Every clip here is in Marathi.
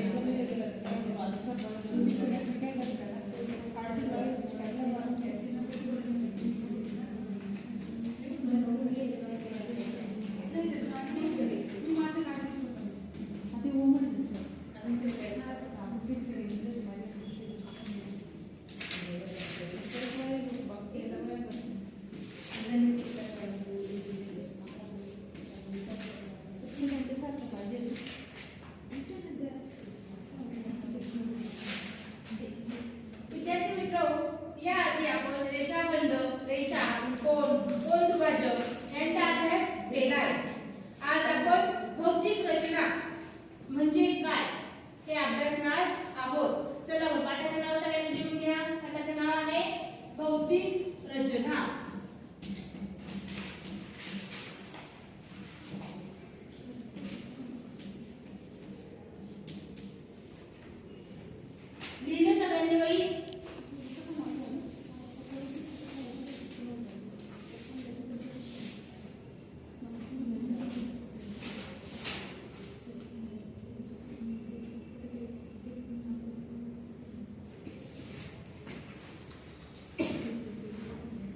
आर्थिक मित्र या आधी आपण रेषाबंध रेषा कोण कोण दुभाजक यांचा अभ्यास केला आहे आज आपण भौतिक रचना म्हणजे काय हे अभ्यासणार आहोत. चला मग पाठाचं नाव सगळ्यांनी लिहून घ्या. पाठाचे नाव आहे भौतिक रचना लिहिलं सगळ्यांनी बाई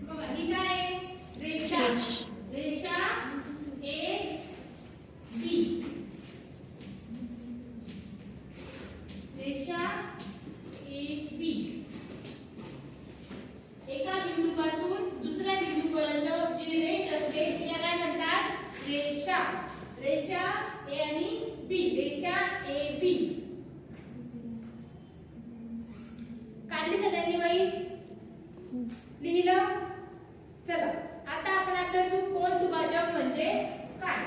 बघा ही काय आहे? रेषा रेषा ए बी रेषा ए बी एका बिंदूपासून दुसऱ्या बिंदूपर्यंत जी रेष असते तिला काय म्हणतात रेषा रेषा ए आणि बी रेषा ए बी काढली सगळ्यांनी बाई? लिहिलं? चला. आता आपण अभ्यासू कोण दुभाजक म्हणजे काय?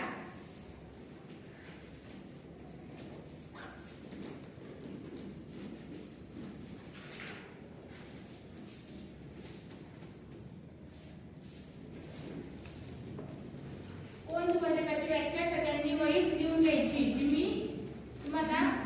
कोण दुभाजकाची व्याख्या लिहून घ्यायची जी मी तुम्हाला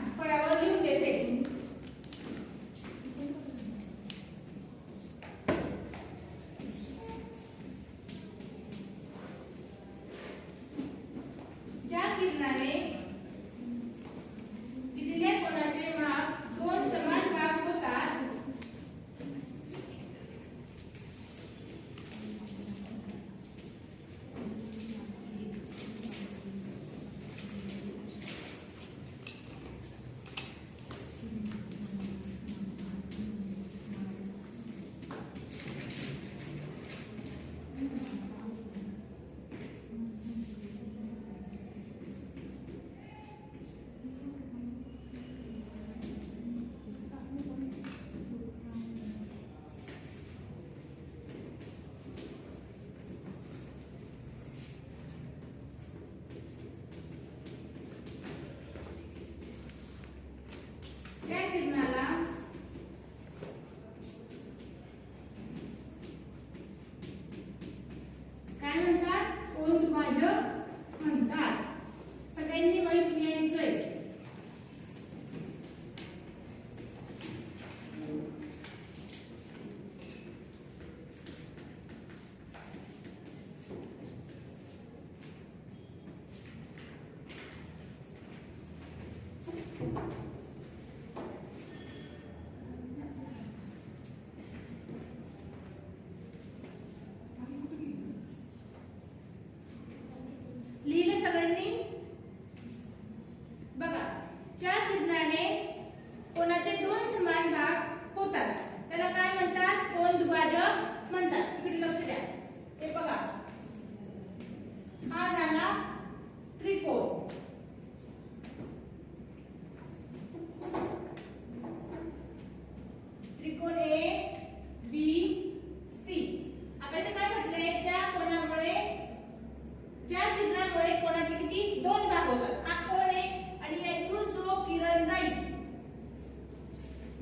ज्या किरणामुळे कोणाचे किती? दोन भाग होतात. हा कोण आहे? आणि यातून जो किरण जाईल.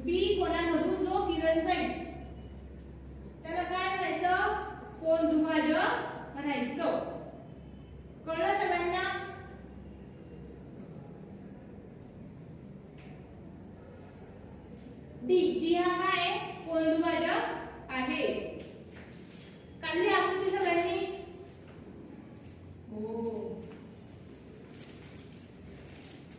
बी कोणामधून जो किरण जाईल. त्याला काय म्हणायचं? कोण दुभाजक म्हणायचं. कळलं सगळ्यांना? डी डी हा काय आहे? कोण दुभाजक